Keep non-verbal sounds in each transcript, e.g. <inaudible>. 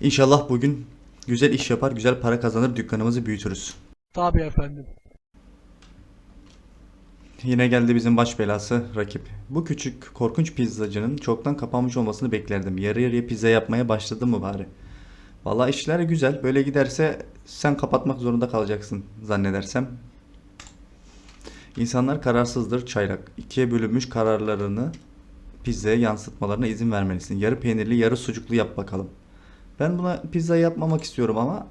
İnşallah bugün güzel iş yapar, güzel para kazanır, dükkanımızı büyütürüz. Tabii efendim. Yine geldi bizim baş belası rakip. Bu küçük korkunç pizzacının çoktan kapanmış olmasını beklerdim. Yarı yarıya pizza yapmaya başladı mı bari? Vallahi işler güzel. Böyle giderse sen kapatmak zorunda kalacaksın zannedersem. İnsanlar kararsızdır çaylak. İkiye bölünmüş kararlarını pizzaya yansıtmalarına izin vermelisin. Yarı peynirli, yarı sucuklu yap bakalım. Ben buna pizza yapmamak istiyorum ama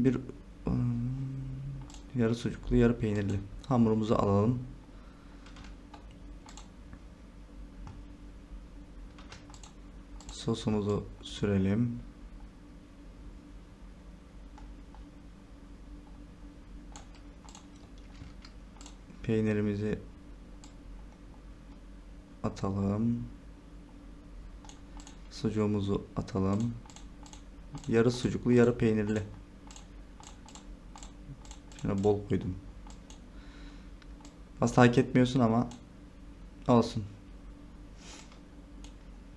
bir ım, yarı sucuklu, yarı peynirli. Hamurumuzu alalım. Sosumuzu sürelim. Peynirimizi atalım. Sucuğumuzu atalım. Yarı sucuklu, yarı peynirli. Şuna bol koydum. Aslında hak etmiyorsun ama olsun.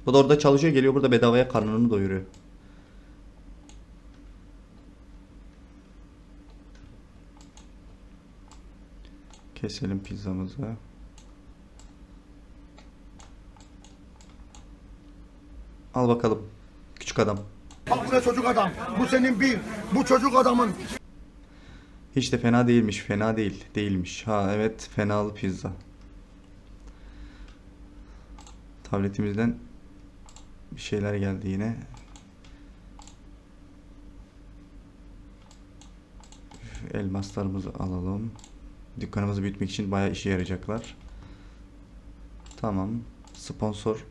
Bu da orada çalışıyor geliyor burada bedavaya karnını doyuruyor. Keselim pizzamızı. Al bakalım küçük adam. Bak bu ne çocuk adam. Bu senin bir. Bu çocuk adamın. Hiç de fena değilmiş. Fena değil. Değilmiş. Ha evet fenalı pizza. Tabletimizden bir şeyler geldi yine. Elmaslarımızı alalım. Dükkanımızı büyütmek için bayağı işe yarayacaklar. Tamam. Sponsor.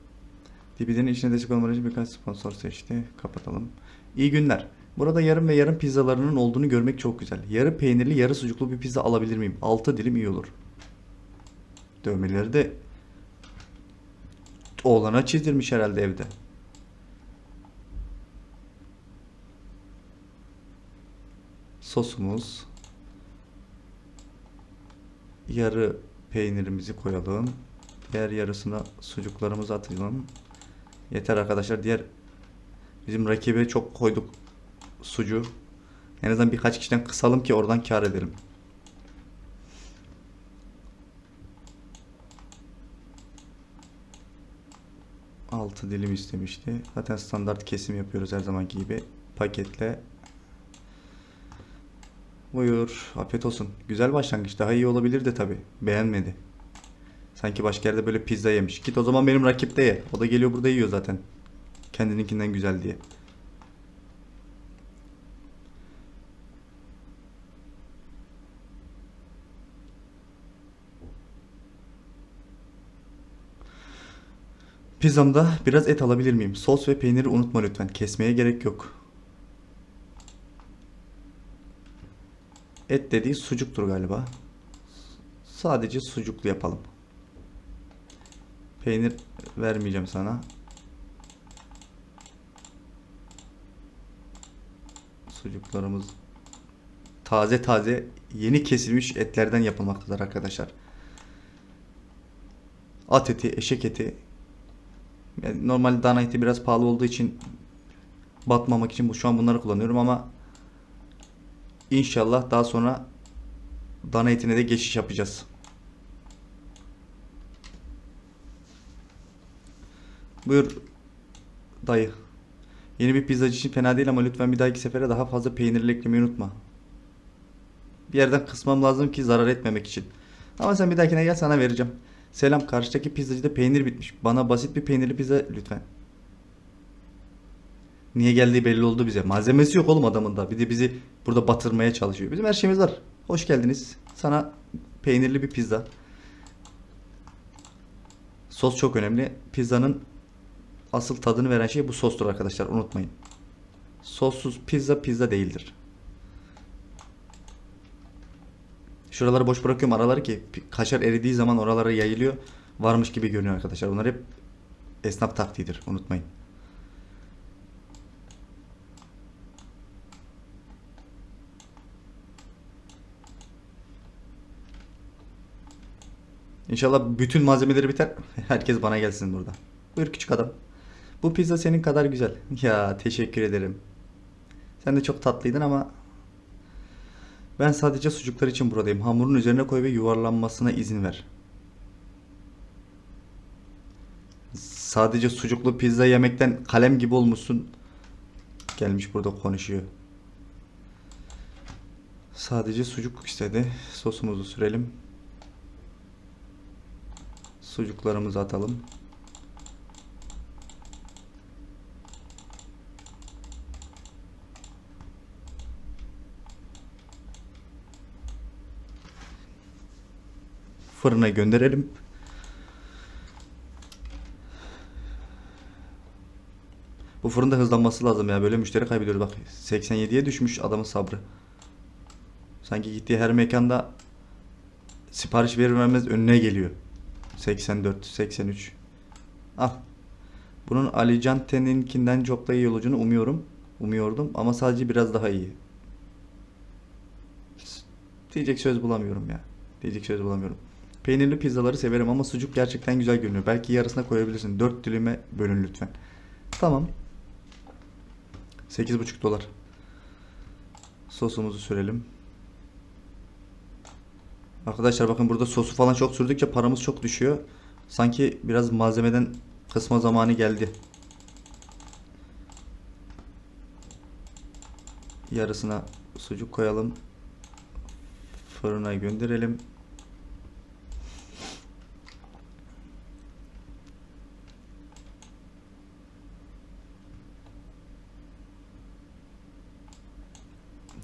DBD'nin içine destek olmaları için birkaç sponsor seçti. Kapatalım. İyi günler. Burada yarım ve yarım pizzalarının olduğunu görmek çok güzel. Yarı peynirli, yarı sucuklu bir pizza alabilir miyim? 6 dilim iyi olur. Dövmeleri de oğlana çizdirmiş herhalde evde. Sosumuz. Yarı peynirimizi koyalım. Diğer yarısına sucuklarımızı atalım. Yeter arkadaşlar. Diğer bizim rakibe çok koyduk sucu. En azından birkaç kişiden kısalım ki oradan kar edelim. Altı dilim istemişti. Zaten standart kesim yapıyoruz her zamanki gibi. Paketle. Buyur. Afiyet olsun. Güzel başlangıç. Daha iyi olabilirdi tabi. Beğenmedi. Sanki başka yerde böyle pizza yemiş. Git o zaman benim rakipte ye. O da geliyor burada yiyor zaten. Kendininkinden güzel diye. Pizzamda biraz et alabilir miyim? Sos ve peyniri unutma lütfen. Kesmeye gerek yok. Et dediği sucuktur galiba. Sadece sucuklu yapalım. Peynir vermeyeceğim sana. Sucuklarımız taze taze yeni kesilmiş etlerden yapılmaktadır arkadaşlar. At eti, eşek eti. Yani normal dana eti biraz pahalı olduğu için batmamak için bu şu an bunları kullanıyorum ama inşallah daha sonra dana etine de geçiş yapacağız. Buyur dayı. Yeni bir pizzacı için fena değil ama lütfen bir dahaki sefere daha fazla peynirli eklemeyi unutma. Bir yerden kısmam lazım ki zarar etmemek için. Ama sen bir dahakine gel sana vereceğim. Selam karşıdaki pizzacıda peynir bitmiş. Bana basit bir peynirli pizza lütfen. Niye geldiği belli oldu bize. Malzemesi yok oğlum adamın da. Bir de bizi burada batırmaya çalışıyor. Bizim her şeyimiz var. Hoş geldiniz. Sana peynirli bir pizza. Sos çok önemli. Pizzanın asıl tadını veren şey bu sostur arkadaşlar. Unutmayın. Sossuz pizza pizza değildir. Şuraları boş bırakıyorum araları ki kaşar eridiği zaman oralara yayılıyor. Varmış gibi görünüyor arkadaşlar. Bunlar hep esnaf taktiğidir. Unutmayın. İnşallah bütün malzemeleri biter. <laughs> Herkes bana gelsin burada. Buyur küçük adam. Bu pizza senin kadar güzel. <laughs> Ya teşekkür ederim. Sen de çok tatlıydın ama ben sadece sucuklar için buradayım. Hamurun üzerine koy ve yuvarlanmasına izin ver. Sadece sucuklu pizza yemekten kalem gibi olmuşsun. Gelmiş burada konuşuyor. Sadece sucuk istedi. Sosumuzu sürelim. Sucuklarımızı atalım. Fırına gönderelim. Bu fırında hızlanması lazım ya. Böyle müşteri kaybediyoruz bak. 87'ye düşmüş adamın sabrı. Sanki gittiği her mekanda sipariş verir vermez önüne geliyor. 84, 83. Al. Bunun Ali Cante'ninkinden çok da iyi olacağını umuyorum. Umuyordum ama sadece biraz daha iyi. Diyecek söz bulamıyorum ya. Diyecek söz bulamıyorum. Peynirli pizzaları severim ama sucuk gerçekten güzel görünüyor. Belki yarısına koyabilirsin. 4 dilime bölün lütfen. Tamam. 8,5 dolar. Sosumuzu sürelim. Arkadaşlar bakın burada sosu falan çok sürdükçe paramız çok düşüyor. Sanki biraz malzemeden kısma zamanı geldi. Yarısına sucuk koyalım. Fırına gönderelim.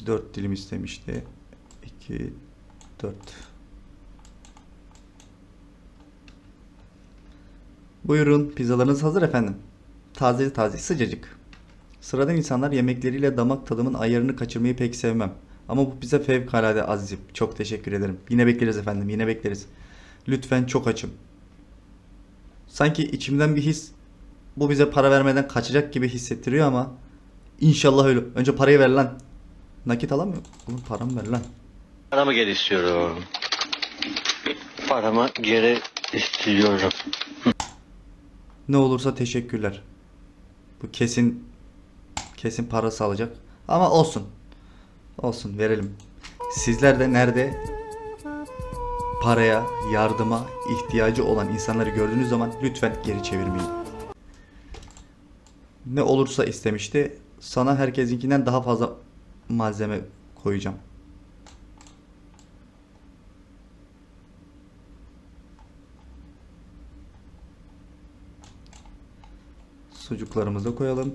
Dört dilim istemişti. 2 4 Buyurun, pizzalarınız hazır efendim. Taze taze, sıcacık. Sıradan insanlar yemekleriyle damak tadımın ayarını kaçırmayı pek sevmem. Ama bu bize fevkalade azim. Çok teşekkür ederim. Yine bekleriz efendim, yine bekleriz. Lütfen çok açım. Sanki içimden bir his bu bize para vermeden kaçacak gibi hissettiriyor ama inşallah öyle. Önce parayı ver lan. Nakit alamıyor. Oğlum paramı ver lan. Paramı geri istiyorum. Paramı geri istiyorum. Ne olursa teşekkürler. Bu kesin kesin parası alacak. Ama olsun. Olsun verelim. Sizler de nerede paraya, yardıma ihtiyacı olan insanları gördüğünüz zaman lütfen geri çevirmeyin. Ne olursa istemişti. Sana herkesinkinden daha fazla malzeme koyacağım. Sucuklarımızı koyalım.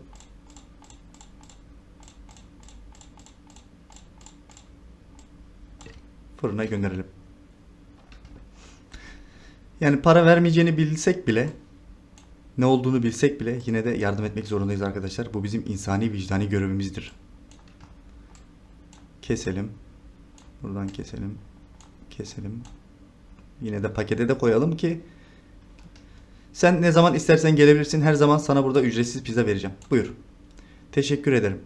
Fırına gönderelim. Yani para vermeyeceğini bilsek bile ne olduğunu bilsek bile yine de yardım etmek zorundayız arkadaşlar. Bu bizim insani vicdani görevimizdir. Keselim. Buradan keselim. Keselim. Yine de pakete de koyalım ki sen ne zaman istersen gelebilirsin. Her zaman sana burada ücretsiz pizza vereceğim. Buyur. Teşekkür ederim.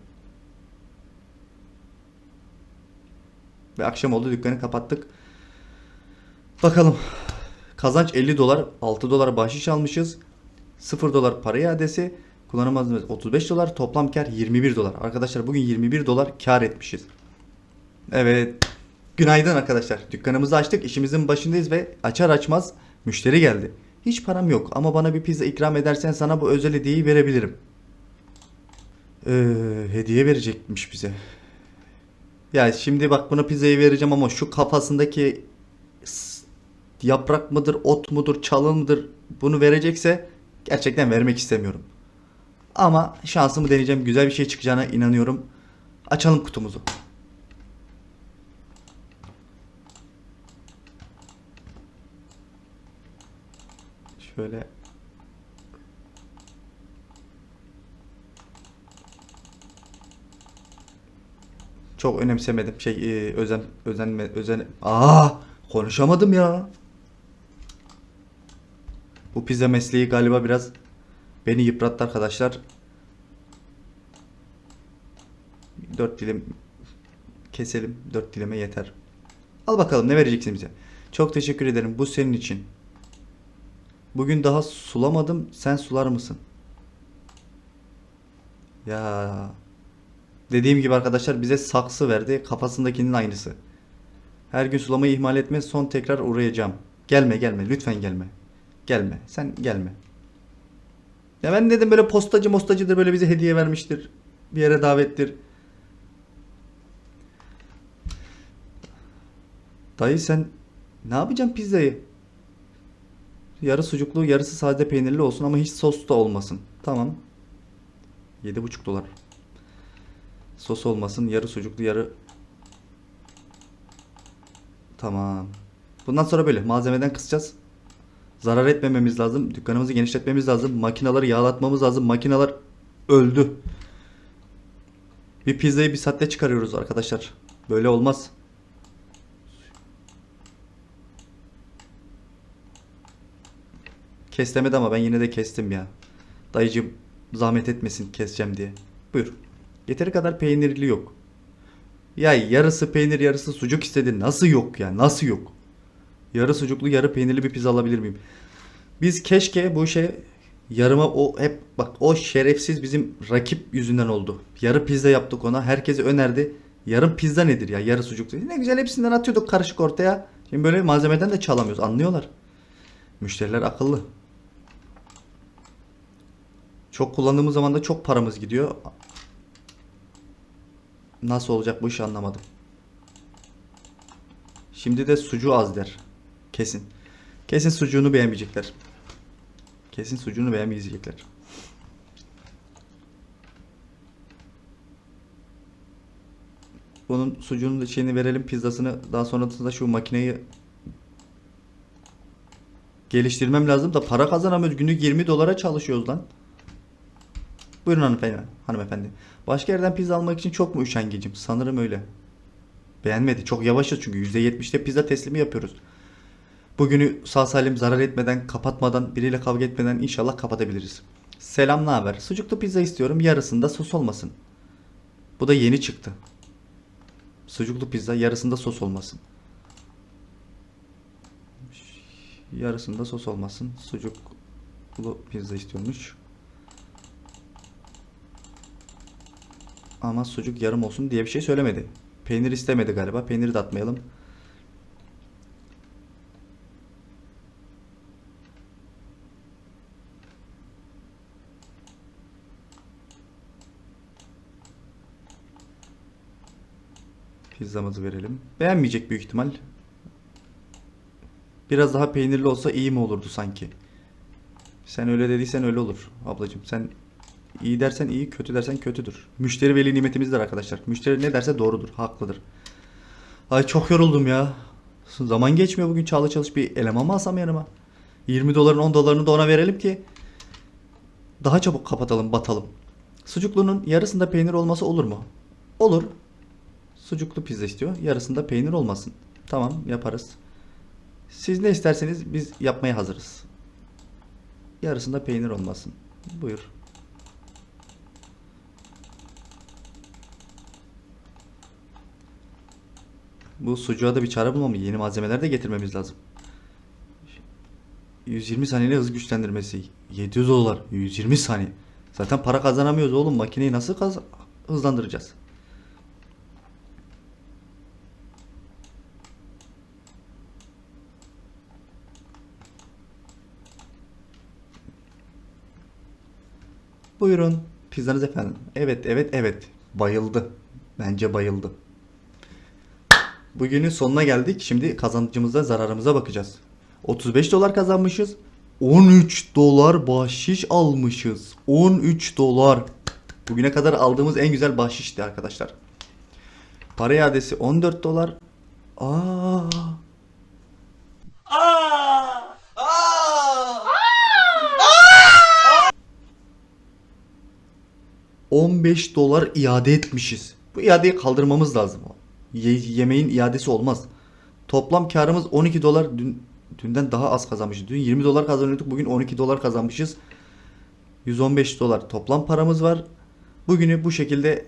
Ve akşam oldu dükkanı kapattık. Bakalım. Kazanç 50 dolar. 6 dolar bahşiş almışız. 0 dolar para iadesi. Kullanım malzemesi 35 dolar. Toplam kar 21 dolar. Arkadaşlar bugün 21 dolar kar etmişiz. Evet. Günaydın arkadaşlar. Dükkanımızı açtık. işimizin başındayız ve açar açmaz müşteri geldi. Hiç param yok ama bana bir pizza ikram edersen sana bu özel hediyeyi verebilirim. Ee, hediye verecekmiş bize. Ya şimdi bak buna pizzayı vereceğim ama şu kafasındaki yaprak mıdır, ot mudur, çalı mıdır bunu verecekse gerçekten vermek istemiyorum. Ama şansımı deneyeceğim. Güzel bir şey çıkacağına inanıyorum. Açalım kutumuzu. Şöyle çok önemsemedim. Şey e, özen özenme özen Aa konuşamadım ya. Bu pizza mesleği galiba biraz beni yıprattı arkadaşlar. Dört dilim keselim. Dört dilime yeter. Al bakalım ne vereceksin bize. Çok teşekkür ederim. Bu senin için. Bugün daha sulamadım. Sen sular mısın? Ya dediğim gibi arkadaşlar bize saksı verdi. Kafasındakinin aynısı. Her gün sulamayı ihmal etme. Son tekrar uğrayacağım. Gelme gelme. Lütfen gelme. Gelme. Sen gelme. Ya ben dedim böyle postacı mostacıdır böyle bize hediye vermiştir. Bir yere davettir. Dayı sen ne yapacaksın pizzayı? Yarı sucuklu, yarısı sade peynirli olsun ama hiç sos da olmasın. Tamam. 7,5 dolar. Sos olmasın, yarı sucuklu, yarı Tamam. Bundan sonra böyle malzemeden kısacağız. Zarar etmememiz lazım. Dükkanımızı genişletmemiz lazım. Makinaları yağlatmamız lazım. Makineler öldü. Bir pizzayı bir saatte çıkarıyoruz arkadaşlar. Böyle olmaz. Kes demedi ama ben yine de kestim ya. Dayıcım zahmet etmesin keseceğim diye. Buyur. Yeteri kadar peynirli yok. Ya yarısı peynir yarısı sucuk istedi. Nasıl yok ya? Nasıl yok? Yarı sucuklu yarı peynirli bir pizza alabilir miyim? Biz keşke bu şey yarıma o hep bak o şerefsiz bizim rakip yüzünden oldu. Yarı pizza yaptık ona. Herkese önerdi. Yarım pizza nedir ya? Yarı sucuklu. Ne güzel hepsinden atıyorduk karışık ortaya. Şimdi böyle malzemeden de çalamıyoruz. Anlıyorlar. Müşteriler akıllı. Çok kullandığımız zaman da çok paramız gidiyor. Nasıl olacak bu iş anlamadım. Şimdi de sucuğu az der. Kesin. Kesin sucuğunu beğenmeyecekler. Kesin sucuğunu beğenmeyecekler. Bunun sucuğunun şeyini verelim pizzasını daha sonrasında şu makineyi geliştirmem lazım da para kazanamıyoruz. Günlük 20 dolara çalışıyoruz lan. Buyurun hanımefendi. hanımefendi. Başka yerden pizza almak için çok mu üşengecim? Sanırım öyle. Beğenmedi. Çok yavaşız çünkü %70'te pizza teslimi yapıyoruz. Bugünü sağ salim zarar etmeden, kapatmadan, biriyle kavga etmeden inşallah kapatabiliriz. Selam, ne haber? Sucuklu pizza istiyorum. Yarısında sos olmasın. Bu da yeni çıktı. Sucuklu pizza yarısında sos olmasın. Yarısında sos olmasın. Sucuklu pizza istiyormuş. Ama sucuk yarım olsun diye bir şey söylemedi. Peynir istemedi galiba. Peyniri de atmayalım. Pizzamızı verelim. Beğenmeyecek büyük ihtimal. Biraz daha peynirli olsa iyi mi olurdu sanki? Sen öyle dediysen öyle olur ablacığım. Sen iyi dersen iyi, kötü dersen kötüdür. Müşteri veli nimetimizdir arkadaşlar. Müşteri ne derse doğrudur, haklıdır. Ay çok yoruldum ya. Zaman geçmiyor bugün çağla çalış bir eleman mı alsam yanıma? 20 doların 10 dolarını da ona verelim ki daha çabuk kapatalım, batalım. Sucuklunun yarısında peynir olması olur mu? Olur. Sucuklu pizza istiyor. Yarısında peynir olmasın. Tamam yaparız. Siz ne isterseniz biz yapmaya hazırız. Yarısında peynir olmasın. Buyur. Bu sucuğa da bir çare bulmamız, yeni malzemeler de getirmemiz lazım. 120 saniyeli hız güçlendirmesi. 700 dolar. 120 saniye. Zaten para kazanamıyoruz oğlum. Makineyi nasıl kaz- hızlandıracağız? Buyurun. Pizzanız efendim. Evet, evet, evet. Bayıldı. Bence bayıldı. Bugünün sonuna geldik. Şimdi kazancımıza, zararımıza bakacağız. 35 dolar kazanmışız. 13 dolar bahşiş almışız. 13 dolar. Bugüne kadar aldığımız en güzel bahşişti arkadaşlar. Para iadesi 14 dolar. Aa. 15 dolar iade etmişiz. Bu iadeyi kaldırmamız lazım. Ye- yemeğin iadesi olmaz. Toplam karımız 12 dolar. Dün, dünden daha az kazanmışız. Dün 20 dolar kazanıyorduk. Bugün 12 dolar kazanmışız. 115 dolar toplam paramız var. Bugünü bu şekilde